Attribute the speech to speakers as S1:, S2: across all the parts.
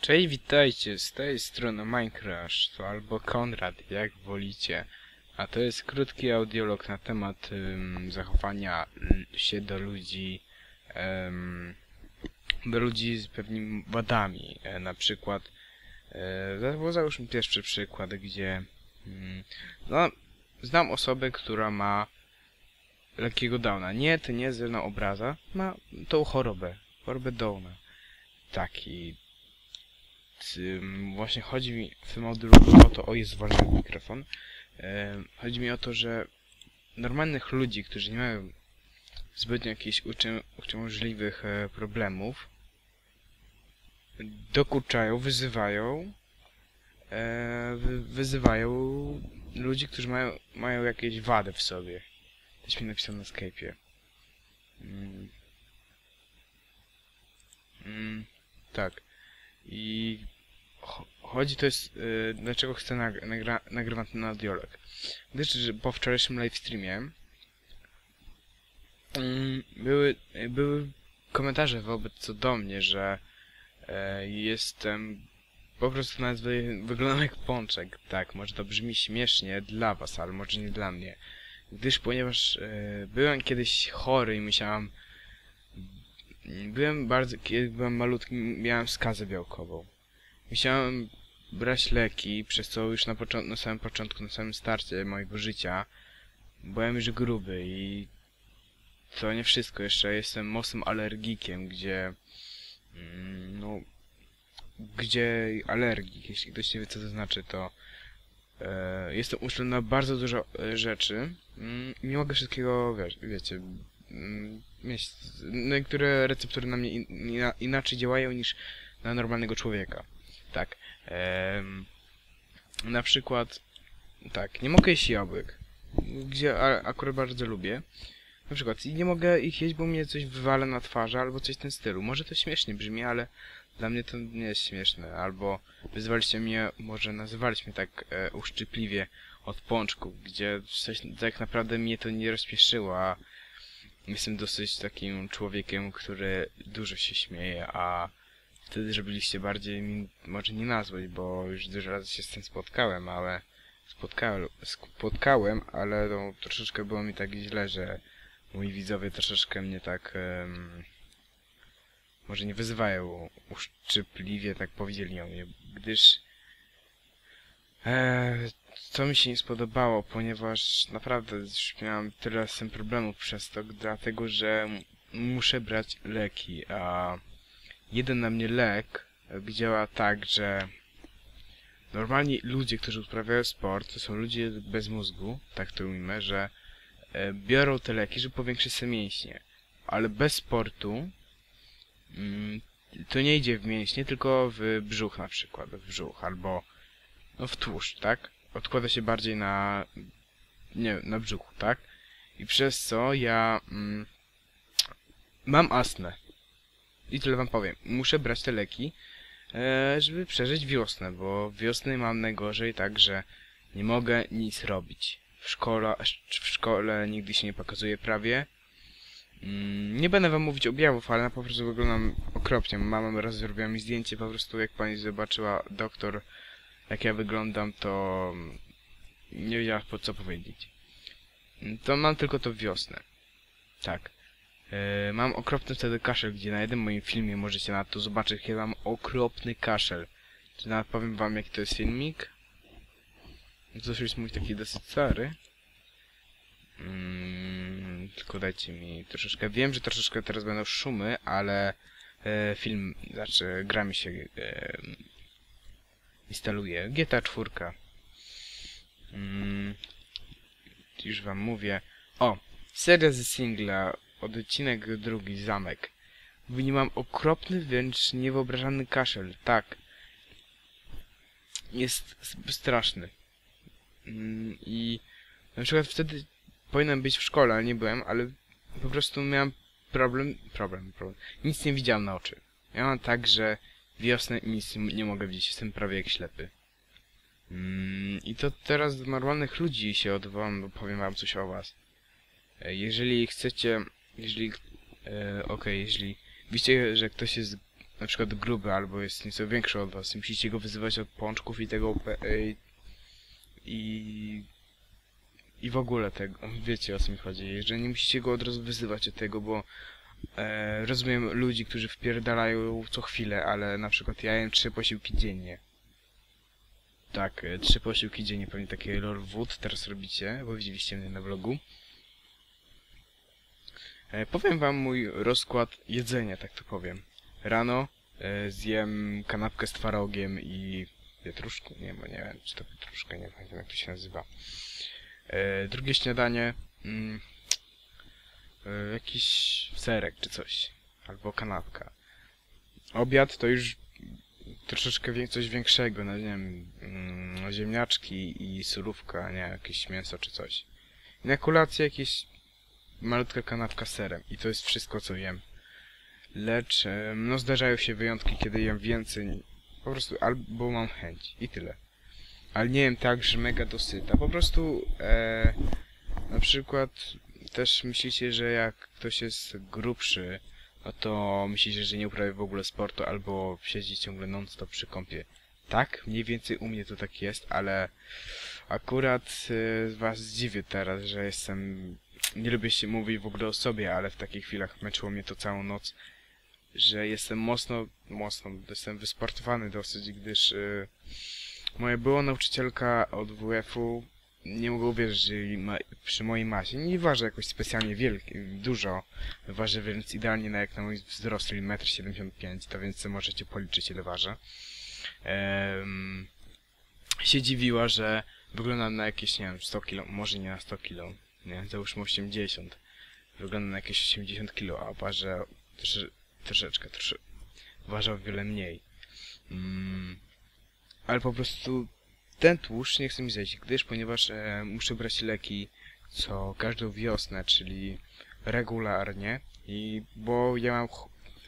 S1: Cześć, witajcie, z tej strony Minecraft, albo Konrad, jak wolicie. A to jest krótki audiolog na temat ym, zachowania l- się do ludzi, em, do ludzi z pewnymi wadami. E, na przykład, e, bo załóżmy pierwszy przykład, gdzie mm, no, znam osobę, która ma lekkiego Downa. Nie, to nie jest żadna obraza, ma tą chorobę, chorobę Downa. Tak, i Ym, właśnie chodzi mi w tym audiologu o to, o jest ważny mikrofon. Chodzi mi o to, że normalnych ludzi, którzy nie mają zbytnio jakichś uciążliwych e, problemów, dokuczają, wyzywają, e, wy, wyzywają ludzi, którzy mają, mają jakieś wady w sobie. Coś mi napisał na Skype'ie. Mm. Mm, tak. I cho- chodzi to jest, y, dlaczego chcę nag nagra nagrywać ten audiolog. Gdyż po wczorajszym livestreamie mm, były, y, były komentarze wobec co do mnie, że e, jestem po prostu nawet wy wyglądam jak pączek. Tak, może to brzmi śmiesznie dla was, ale może nie dla mnie. Gdyż ponieważ e, byłem kiedyś chory i musiałam Byłem bardzo, kiedy byłem malutki, miałem skazę białkową. Musiałem brać leki, przez co już na, na samym początku, na samym starcie mojego życia byłem już gruby i to nie wszystko. Jeszcze jestem mocnym alergikiem, gdzie mm, no gdzie alergik, jeśli ktoś nie wie co to znaczy, to e, jestem uczulony na bardzo dużo e, rzeczy. Mm, nie mogę wszystkiego, wiesz, wiecie, mieć. Niektóre receptory na mnie in, ina, inaczej działają niż na normalnego człowieka. Tak. Em, na przykład, tak, nie mogę jeść jabłek, gdzie a, akurat bardzo lubię. Na przykład, i nie mogę ich jeść, bo mnie coś wywala na twarzy, albo coś w tym stylu. Może to śmiesznie brzmi, ale dla mnie to nie jest śmieszne. Albo wyzwaliście mnie, może nazywaliście mnie tak e, uszczypliwie od pączków, gdzie coś tak naprawdę mnie to nie rozpieszyło, a jestem dosyć takim człowiekiem, który dużo się śmieje, a wtedy, że byliście bardziej mi może nie nazwać, bo już dużo razy się z tym spotkałem, ale spotkałem, spotkałem ale no, troszeczkę było mi tak źle, że moi widzowie troszeczkę mnie tak em, może nie wyzywają uszczypliwie, tak powiedzieli o mnie, gdyż e, to mi się nie spodobało, ponieważ naprawdę już miałem tyle z tym problemów przez to, dlatego że muszę brać leki, a jeden na mnie lek działa tak, że normalni ludzie, którzy uprawiają sport, to są ludzie bez mózgu, tak to ujmę, że e, biorą te leki, żeby powiększyć sobie mięśnie, ale bez sportu mm, to nie idzie w mięśnie, tylko w brzuch na przykład, w brzuch, albo no w tłuszcz, tak? Odkłada się bardziej na, nie wiem, na brzuchu, tak? I przez co ja mm, mam astmę. I tyle wam powiem. Muszę brać te leki, e, żeby przeżyć wiosnę, bo wiosny mam najgorzej, tak, że nie mogę nic robić. W szkole, w szkole nigdy się nie pokazuje prawie. Mm, nie będę wam mówić objawów, ale na po prostu wyglądam okropnie. Mama raz zrobiła mi zdjęcie, po prostu jak pani zobaczyła doktor jak ja wyglądam, to nie wiedziała po co powiedzieć. To mam tylko to wiosnę. Tak. E, mam okropny wtedy kaszel, gdzie na jednym moim filmie możecie na to zobaczyć, kiedy mam okropny kaszel. Czy nawet powiem wam jaki to jest filmik? To już jest mój taki dosyć stary. Mm, tylko dajcie mi troszeczkę. Wiem, że troszeczkę teraz będą szumy, ale e, film, znaczy gra mi się e, instaluję. GTA 4. Mm, już wam mówię. O, seria ze singla, odcinek drugi, zamek. W mam okropny, wręcz niewyobrażalny kaszel. Tak. Jest straszny. Mm, I na przykład wtedy powinienem być w szkole, ale nie byłem, ale po prostu miałem problem, problem, problem. Nic nie widziałem na oczy. Ja mam tak, że wiosnę i nic nie mogę widzieć, jestem prawie jak ślepy. Mm, I to teraz do normalnych ludzi się odwołam, bo powiem wam coś o was. E, Jeżeli chcecie, jeżeli, e, okej, jeżeli widzicie, że ktoś jest na przykład gruby albo jest nieco większy od was musicie go wyzywać od pączków i tego y, i i w ogóle tego, wiecie o co mi chodzi, że nie musicie go od razu wyzywać od tego, bo e, rozumiem ludzi, którzy wpierdalają co chwilę, ale na przykład ja jem trzy posiłki dziennie. Tak, e, trzy posiłki dziennie, pewnie takie lol wood teraz robicie, bo widzieliście mnie na vlogu. E, powiem wam mój rozkład jedzenia, tak to powiem. Rano e, zjem kanapkę z twarogiem i pietruszką, nie, bo nie wiem, czy to pietruszka, nie pamiętam jak to się nazywa. E, drugie śniadanie, mm, e, jakiś serek czy coś, albo kanapka. Obiad to już troszeczkę wie, coś większego, no nie wiem, mm, ziemniaczki i surówka, nie, jakieś mięso czy coś. I na kolację jakieś malutka kanapka z serem i to jest wszystko co jem. Lecz e, no zdarzają się wyjątki, kiedy jem więcej, po prostu albo mam chęć i tyle. Ale nie jem tak, że mega dosyta. Po prostu e, na przykład też myślicie, że jak ktoś jest grubszy, no to myślicie, że nie uprawia w ogóle sportu albo siedzi ciągle non-stop przy kąpie. Tak, mniej więcej u mnie to tak jest, ale akurat e, was zdziwię teraz, że jestem... Nie lubię się mówić w ogóle o sobie, ale w takich chwilach męczyło mnie to całą noc, że jestem mocno, mocno, jestem wysportowany dosyć, gdyż e, moja była nauczycielka od WF-u nie mogę uwierzyć, że przy mojej masie, nie waży jakoś specjalnie wielki, dużo, waży więc idealnie na jak na mój wzrost, czyli 1,75 m, to więc możecie policzyć ile waży. Ehm, się dziwiła, że wygląda na jakieś, nie wiem, 100 kg, może nie na 100 kg, nie, załóżmy 80. Wygląda na jakieś 80 kg, a waży trosze, troszeczkę, trosze, waży o wiele mniej. Mm, ale po prostu ten tłuszcz nie chce mi zejść, gdyż ponieważ e, muszę brać leki co każdą wiosnę, czyli regularnie i bo ja mam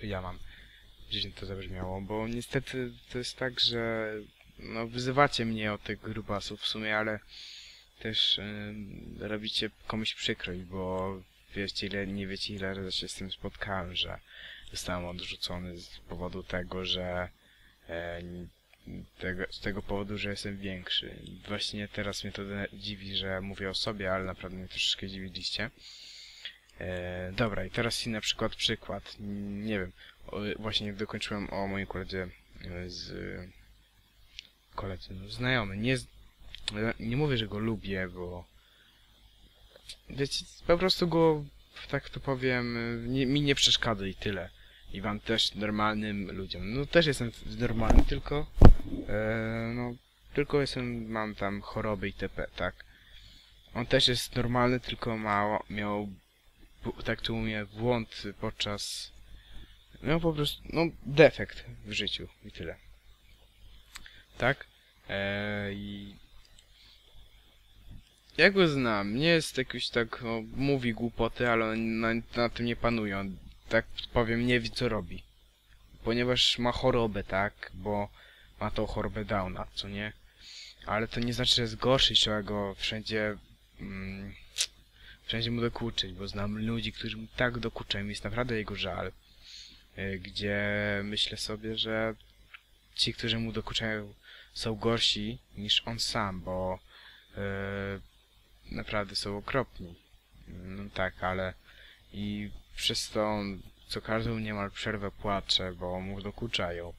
S1: ja mam. Gdzieś to zabrzmiało, bo niestety to jest tak, że no wyzywacie mnie od tych grubasów w sumie, ale też e, robicie komuś przykrość, bo wiecie ile, nie wiecie ile razy się z tym spotkałem, że zostałem odrzucony z powodu tego, że e, tego, z tego powodu, że jestem większy. Właśnie teraz mnie to dziwi, że mówię o sobie, ale naprawdę mnie troszeczkę dziwiliście. E, dobra, i teraz na przykład przykład. Nie wiem, o, właśnie dokończyłem o moim koledze e, z... koledzy, no, znajomy. Nie, e, nie mówię, że go lubię, bo... Wiecie, po prostu go, tak to powiem, nie, mi nie przeszkadza i tyle. I wam też, normalnym ludziom. No też jestem normalny, tylko E, no, tylko jestem, mam tam choroby itp., tak? On też jest normalny, tylko ma, miał, tak tu mówię, błąd podczas, miał po prostu, no, defekt w życiu i tyle. Tak? E, I ja go znam, nie jest jakiś tak, no, mówi głupoty, ale na, na tym nie panuje, on, tak powiem, nie wie co robi. Ponieważ ma chorobę, tak? Bo ma tą chorobę Downa, co nie? Ale to nie znaczy, że jest gorszy, trzeba go wszędzie... Mm, wszędzie mu dokuczyć, bo znam ludzi, którzy mu tak dokuczają, jest naprawdę jego żal. Y, Gdzie myślę sobie, że ci, którzy mu dokuczają, są gorsi niż on sam, bo y, naprawdę są okropni. No tak, ale i przez to on co każdą niemal przerwę płacze, bo mu dokuczają.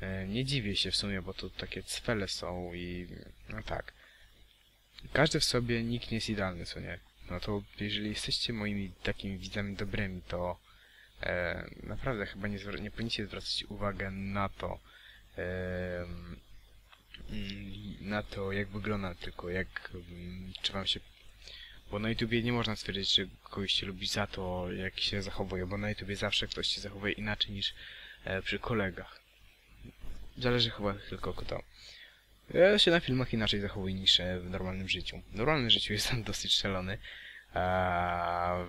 S1: E, Nie dziwię się w sumie, bo to takie cwele są i no tak. Każdy w sobie, nikt nie jest idealny, co nie? No to jeżeli jesteście moimi takimi widzami dobrymi, to e, naprawdę chyba nie, nie powinniście zwracać uwagi na to, e, na to jak wygląda, tylko jak, mm, czy wam się bo na YouTubie nie można stwierdzić, czy kogoś się lubi za to, jak się zachowuje, bo na YouTubie zawsze ktoś się zachowuje inaczej niż e, przy kolegach. Zależy chyba tylko kto. Ja się na filmach inaczej zachowuję niż e, w normalnym życiu. W normalnym życiu jestem dosyć szalony, a,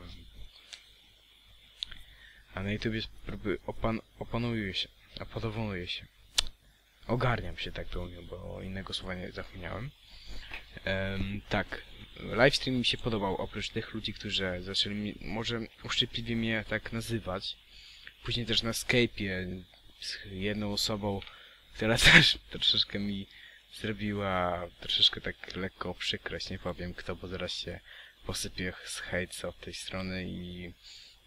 S1: a na YouTubie próby opan opanuję się, opanowuję się. Ogarniam się, tak to mówię, bo innego słowa nie zapomniałem. Em, tak, livestream mi się podobał, oprócz tych ludzi, którzy zaczęli mi, może uszczypliwie mnie tak nazywać. Później też na Skype'ie z jedną osobą, która też troszeczkę mi zrobiła troszeczkę tak lekko przykrość, nie powiem kto, bo zaraz się posypie z hejt od tej strony i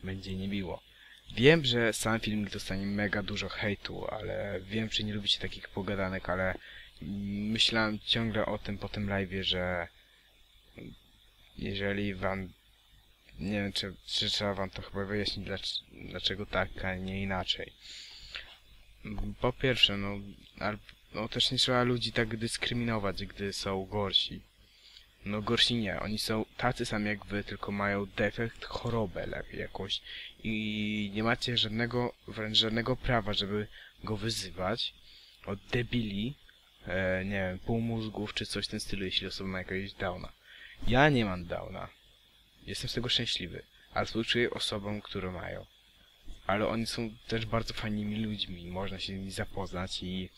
S1: będzie niemiło. Wiem, że sam filmik dostanie mega dużo hejtu, ale wiem, że nie lubicie takich pogadanek, ale myślałem ciągle o tym po tym live'ie, że jeżeli wam nie wiem, czy, czy trzeba wam to chyba wyjaśnić, dlaczego tak, a nie inaczej. Po pierwsze, no, no też nie trzeba ludzi tak dyskryminować, gdy są gorsi. No gorsi nie, oni są tacy sami jak wy, tylko mają defekt, chorobę jakąś i nie macie żadnego, wręcz żadnego prawa, żeby go wyzywać od debili, e, nie wiem, półmózgów czy coś w tym stylu, jeśli osoba ma jakiegoś downa. Ja nie mam downa. Jestem z tego szczęśliwy, ale współczuję osobom, które mają. Ale oni są też bardzo fajnymi ludźmi, można się z nimi zapoznać i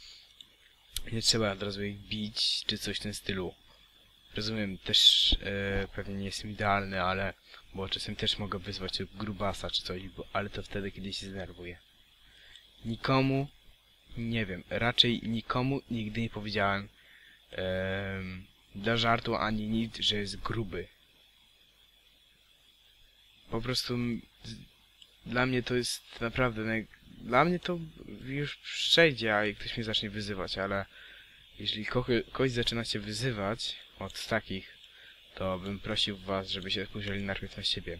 S1: nie trzeba od razu ich bić, czy coś w tym stylu. Rozumiem, też e, pewnie nie jestem idealny, ale bo czasem też mogę wyzwać grubasa czy coś, bo, ale to wtedy, kiedy się zdenerwuję. Nikomu, nie wiem, raczej nikomu nigdy nie powiedziałem em, dla żartu ani nic, że jest gruby. Po prostu dla mnie to jest naprawdę, dla mnie to już przejdzie, a ktoś mnie zacznie wyzywać, ale jeśli ko kogoś zaczynacie wyzywać od takich, to bym prosił was, żeby się spojrzeli najpierw na siebie.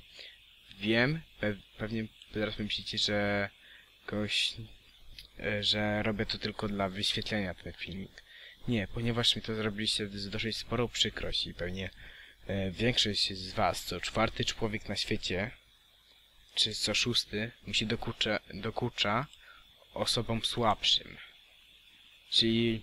S1: Wiem, pe pewnie teraz myślicie, że kogoś, e, że robię to tylko dla wyświetlenia ten filmik. Nie, ponieważ mi to zrobiliście z dosyć sporą przykrość i pewnie e, większość z was, co czwarty człowiek na świecie, czy co szósty, mi się dokucza, dokucza osobom słabszym. Czyli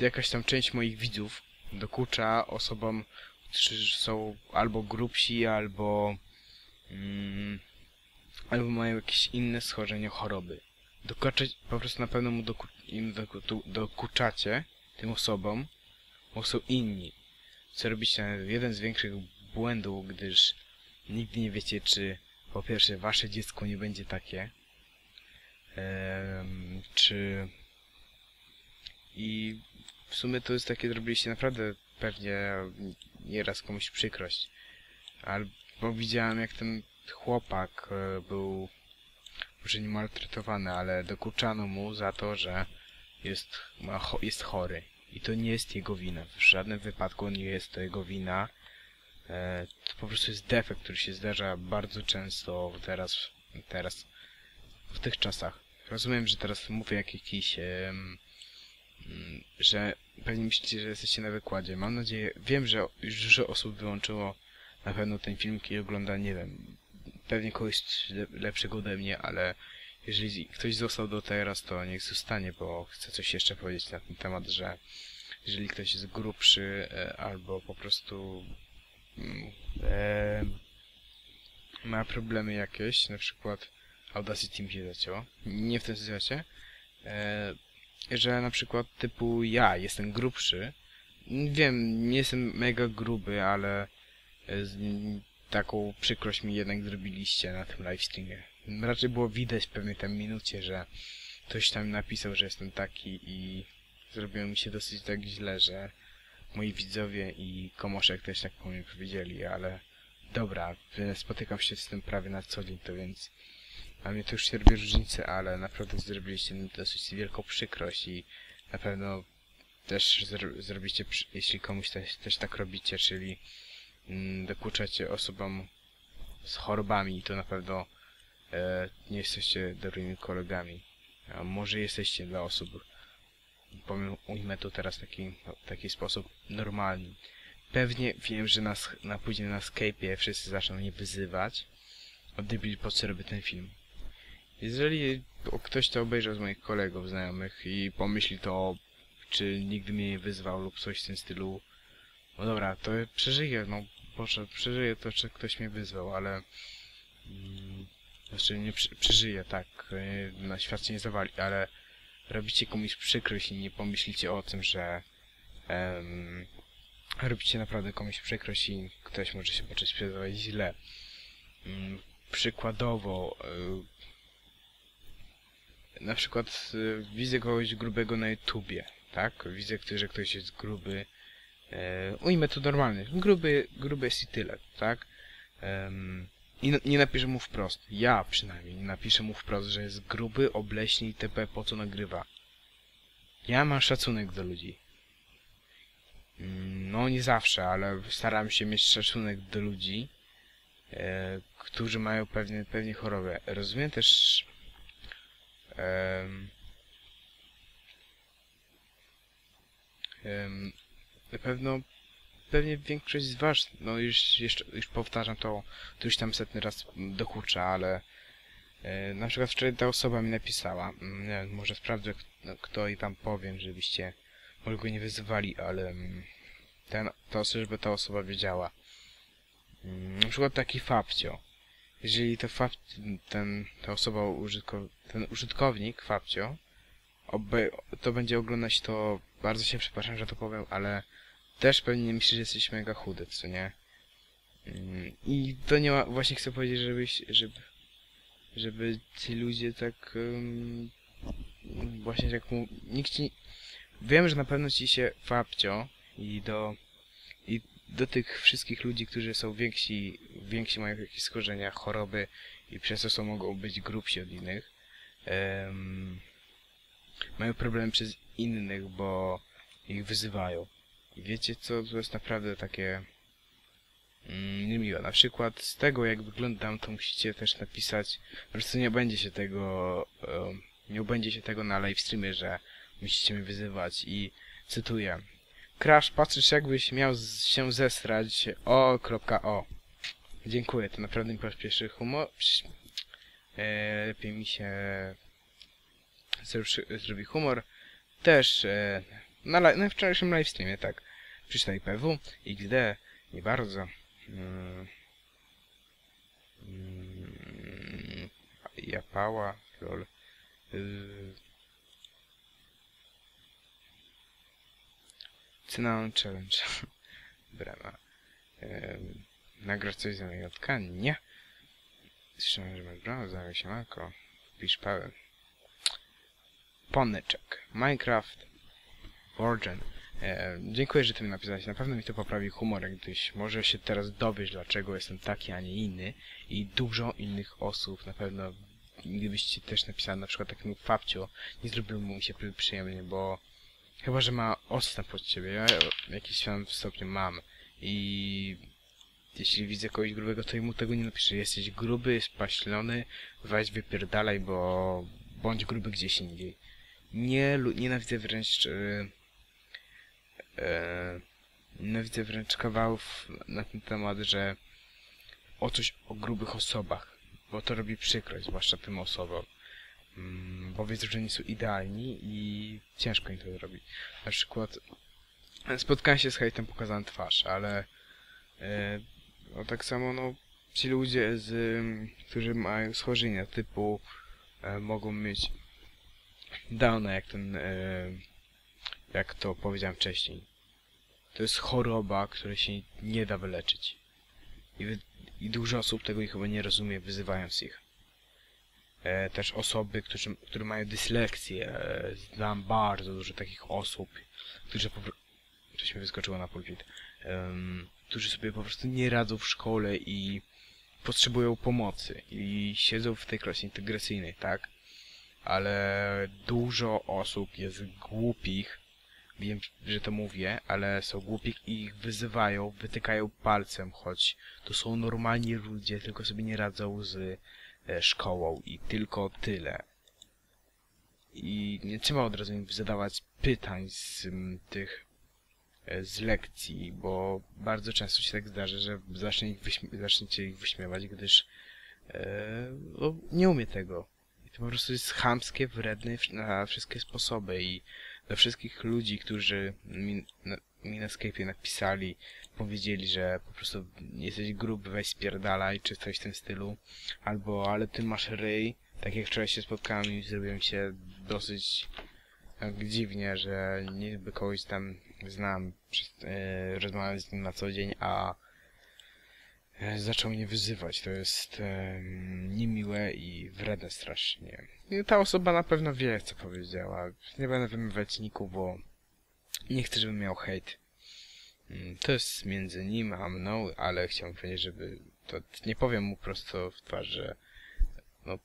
S1: jakaś tam część moich widzów dokucza osobom, którzy są albo grubsi, albo mm, albo mają jakieś inne schorzenia, choroby. Dokuczać, po prostu na pewno mu doku, im doku, do- dokuczacie, tym osobom, bo są inni. Co robicie jeden z większych błędów, gdyż nigdy nie wiecie, czy po pierwsze wasze dziecko nie będzie takie, czy i w sumie to jest takie, zrobiliście naprawdę pewnie nieraz komuś przykrość. Albo widziałem jak ten chłopak e, był może nie maltretowany, ale dokuczano mu za to, że jest, ma, jest chory. I to nie jest jego wina. W żadnym wypadku nie jest to jego wina. E, to po prostu jest defekt, który się zdarza bardzo często teraz, teraz w tych czasach. Rozumiem, że teraz mówię jak jakiś mm, że pewnie myślicie, że jesteście na wykładzie. Mam nadzieję, wiem, że już dużo osób wyłączyło na pewno ten filmik i ogląda, nie wiem, pewnie kogoś le- lepszego ode mnie, ale jeżeli ktoś został do teraz, to niech zostanie, bo chcę coś jeszcze powiedzieć na ten temat, że jeżeli ktoś jest grubszy e, albo po prostu e, ma problemy jakieś, na przykład Audacity mi się zacięło, nie w tym sensie, e, że na przykład typu ja jestem grubszy. Wiem, nie jestem mega gruby, ale z, taką przykrość mi jednak zrobiliście na tym livestreamie. Raczej było widać w pewnej tam minucie, że ktoś tam napisał, że jestem taki i zrobiło mi się dosyć tak źle, że moi widzowie i Komoszek też tak po mnie powiedzieli, ale dobra, e, spotykam się z tym prawie na co dzień, to więc a mnie to już się robi różnicę, ale naprawdę zrobiliście mi dosyć wielką przykrość i na pewno też zro zrobicie, jeśli komuś też, też tak robicie, czyli mm, dokuczacie osobom z chorobami, to na pewno e, nie jesteście dobrymi kolegami. A może jesteście dla osób, powiem, ujmę to teraz taki, w taki sposób normalny. Pewnie wiem, że nas, na później na Skype'ie wszyscy zaczną mnie wyzywać. Od debil, po co robię ten film? Jeżeli ktoś to obejrzał z moich kolegów, znajomych i pomyśli to, czy nigdy mnie nie wyzwał lub coś w tym stylu, no dobra, to przeżyję, no Boże, przeżyję to, czy ktoś mnie wyzwał, ale mm, znaczy nie przeżyję, tak, yy, na świat się nie zawali, ale robicie komuś przykrość i nie pomyślicie o tym, że em, robicie naprawdę komuś przykrość i ktoś może się poczuć źle. Mm, przykładowo, yy, na przykład y, widzę kogoś grubego na YouTubie, tak? Widzę, że ktoś jest gruby. E, ujmę to normalnie. Gruby, gruby jest i tyle, tak? Em, I nie napiszę mu wprost. Ja przynajmniej nie napiszę mu wprost, że jest gruby, obleśny i TP po co nagrywa. Ja mam szacunek do ludzi. Mm, No nie zawsze, ale staram się mieć szacunek do ludzi, e, którzy mają pewnie, pewnie chorobę. Rozumiem też em, em, na pewno pewnie większość z was, no już, jeszcze, już powtarzam to, to już tam setny raz dokucza, ale e, na przykład wczoraj ta osoba mi napisała, mm, nie może sprawdzę kto i tam powiem, żebyście może go nie wyzywali, ale mm, ten, to żeby ta osoba wiedziała. Mm, Na przykład taki Fabcio. Jeżeli to fab, ten, ta osoba, użytko, ten użytkownik Fabcio, to będzie oglądać to, bardzo się przepraszam, że to powiem, ale też pewnie nie myśli, że jesteś mega chudy, co nie? Mm, I to nie ma, właśnie chcę powiedzieć, żebyś, żeby, żeby ci ludzie tak, ym, właśnie jak mu, nikt ci, wiem, że na pewno ci się Fabcio i do, i do tych wszystkich ludzi, którzy są więksi, więksi mają jakieś schorzenia, choroby i przez to są, mogą być grubsi od innych, em, mają problemy przez innych, bo ich wyzywają. I wiecie co, to jest naprawdę takie mm, niemiłe. Na przykład z tego jak wyglądam, to musicie też napisać, po prostu nie będzie się tego, em, nie będzie się tego na live streamie, że musicie mnie wyzywać i cytuję. Crash, patrzysz jakbyś miał się zesrać o, o. Dziękuję, to naprawdę mi pośpieszy humor. E, lepiej mi się zrobi humor. Też e, na, na wczorajszym live streamie, tak. Przeczytaj PW, XD, nie bardzo. Mm, mm, Japała, lol. Y, Cynanon Challenge. Brama. Ym, nagrać coś za mojego Nie. Słyszałem, że masz bramę, zaraz się mako. Pisz pełen. Ponyczek. Minecraft. Origin. E, dziękuję, że ty mi napisałeś. Na pewno mi to poprawi humor, gdyś może się teraz dowiesz, dlaczego jestem taki, a nie inny. I dużo innych osób na pewno, gdybyście też napisali, na przykład takiemu Fabcio, nie zrobiłby mu się przy- przyjemnie, bo chyba, że ma odstęp od ciebie. Ja jakiś tam w stopniu mam. I jeśli widzę kogoś grubego, to mu tego nie napiszę. Jesteś gruby, spaślony, weź wypierdalaj, bo bądź gruby gdzieś indziej. Nie, nienawidzę wręcz... E, nienawidzę wręcz kawałów na ten temat, że o coś o grubych osobach, bo to robi przykrość, zwłaszcza tym osobom. Mm, bo wiedzą, że nie są idealni i ciężko im to zrobić. Na przykład spotkałem się z hejtem, pokazałem twarz, ale e, no tak samo no ci ludzie, z, którzy mają schorzenia typu e, mogą mieć Downa, jak ten, e, jak to powiedziałem wcześniej. To jest choroba, której się nie da wyleczyć. I, wy, I dużo osób tego chyba nie rozumie, wyzywając ich. E, też osoby, którzy, które mają dysleksję. E, znam bardzo dużo takich osób, którzy po prostu... Mi wyskoczyło na pulpit. Em, którzy sobie po prostu nie radzą w szkole i potrzebują pomocy. I siedzą w tej klasie integracyjnej, tak? Ale dużo osób jest głupich. Wiem, że to mówię, ale są głupi i ich wyzywają, wytykają palcem, choć to są normalni ludzie, tylko sobie nie radzą z e, szkołą i tylko tyle. I nie trzeba od razu im zadawać pytań z m, tych e, z lekcji, bo bardzo często się tak zdarza, że zacznie ich zaczniecie ich wyśmiewać, gdyż e, no, nie umie tego. I to po prostu jest chamskie, wredne na wszystkie sposoby i do wszystkich ludzi, którzy mi na, mi na napisali, powiedzieli, że po prostu jesteś gruby, weź spierdalaj, czy coś w tym stylu, albo ale ty masz ryj, tak jak wczoraj się spotkałem i zrobiłem się dosyć tak dziwnie, że niby kogoś tam znam, przez- e, rozmawiam z nim na co dzień, a zaczął mnie wyzywać. To jest e, niemiłe i wredne strasznie. I ta osoba na pewno wie, co powiedziała. Nie będę wymywać niku, bo nie chcę, żeby miał hejt. Mm, To jest między nim a mną, ale chciałbym powiedzieć, żeby... To nie powiem mu prosto w twarz, że... No,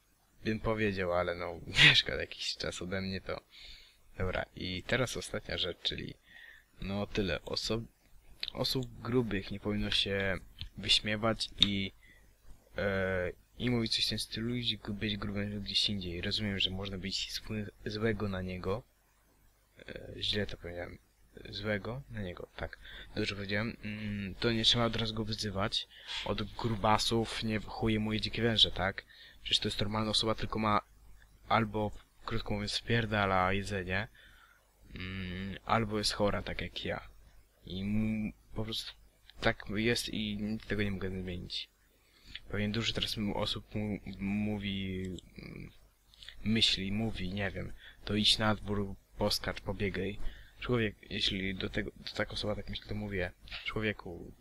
S1: bym powiedział, ale no, mieszka jakiś czas ode mnie, to... Dobra, i teraz ostatnia rzecz, czyli... No, tyle. Osób, osób grubych nie powinno się wyśmiewać i... E, i mówić coś w tym stylu, i być grubym gdzieś indziej. Rozumiem, że można być złego na niego. E, źle to powiedziałem. Złego na niego, tak. Dobrze powiedziałem. Mm, to nie trzeba od razu go wyzywać. Od grubasów nie chuje moje dzikie węże, tak? Przecież to jest normalna osoba, tylko ma albo, krótko mówiąc, spierdala jedzenie, mm, albo jest chora, tak jak ja. I po prostu tak jest i nic tego nie mogę zmienić. Pewnie dużo teraz osób mówi, mm, myśli, mówi, nie wiem, to idź na dwór, poskacz, pobiegaj. Człowiek, jeśli do tego, do taka osoba tak myśli, to mówię, człowieku,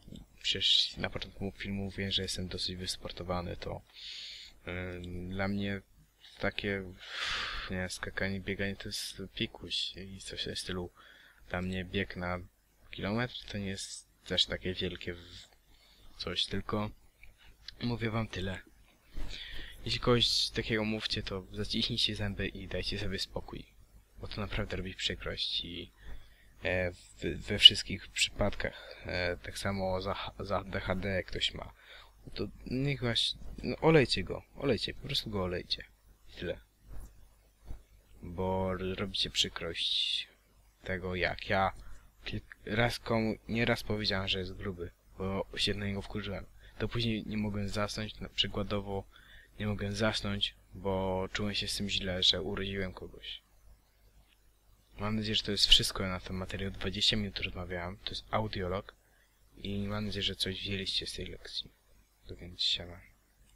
S1: przecież na początku filmu mówiłem, że jestem dosyć wysportowany, to ym, dla mnie takie, nie, skakanie, bieganie to jest pikuś i coś w tym stylu. Dla mnie bieg na kilometr to nie jest też takie wielkie coś, tylko mówię wam tyle. Jeśli kogoś takiego mówcie, to zaciśnijcie zęby i dajcie sobie spokój. Bo to naprawdę robi przykrość i e, w, we wszystkich przypadkach, e, tak samo za, za DHD jak ktoś ma, to niech właśnie, no olejcie go, olejcie, po prostu go olejcie. Tyle. Bo robicie przykrość tego jak ja raz komu, nie raz powiedziałem, że jest gruby, bo się na niego wkurzyłem. To później nie mogłem zasnąć, na przykładowo nie mogłem zasnąć, bo czułem się z tym źle, że uraziłem kogoś. Mam nadzieję, że to jest wszystko na ten materiał. 20 minut rozmawiałem, to jest audiolog i mam nadzieję, że coś wzięliście z tej lekcji. To więc siema.